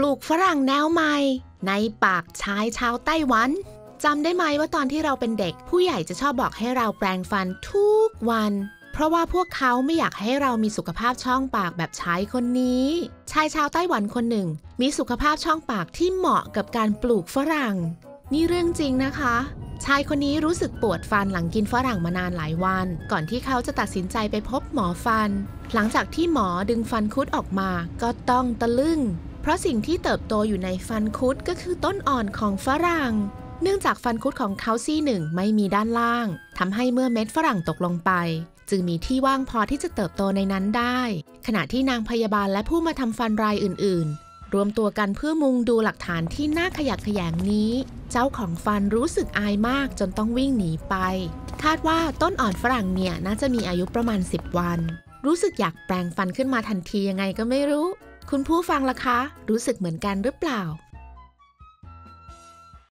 ปลูกฝรั่งแนวใหม่ ในปากชายชาวไต้หวันจำได้ไหมว่าตอนที่เราเป็นเด็ก ผู้ใหญ่จะชอบบอกให้เราแปรงฟันทุกวัน เพราะว่าพวกเขาไม่อยากให้เรามีสุขภาพช่องปากแบบชายคนนี้ ชายชาวไต้หวันคนหนึ่ง มีสุขภาพช่องปากที่เหมาะกับการปลูกฝรั่ง นี่เรื่องจริงนะคะ ชายคนนี้รู้สึกปวดฟันหลังกินฝรั่งมานานหลายวัน ก่อนที่เขาจะตัดสินใจไปพบหมอฟัน หลังจากที่หมอดึงฟันคุดออกมา ก็ต้องตะลึงเพ ราะสิ่งที่เติบโตอยู่ในฟันคุดก็คือต้นอ่อนของฝรั่ง เนื่องจากฟันคุดของเขาซี่หนึ่งไม่มีด้านล่างทำให้เมื่อเม็ดฝรั่งตกลงไป จึงมีที่ว่างพอที่จะเติบโตในนั้นได้ ขณะที่นางพยาบาลและผู้มาทำฟันรายอื่น ๆ รวมตัวกันเพื่อมุงดูหลักฐานที่น่าขยักขยงนี้ เจ้าของฟันรู้สึกอายมากจนต้องวิ่งหนีไป คาดว่าต้นอ่อนฝรั่งเนี่ยน่าจะมีอายุประมาณ 10 วัน รู้สึกอยากแปลงฟันขึ้นมาทันทียังไงก็ไม่รู้ คุณผู้ฟังล่ะคะ รู้สึกเหมือนกันหรือเปล่า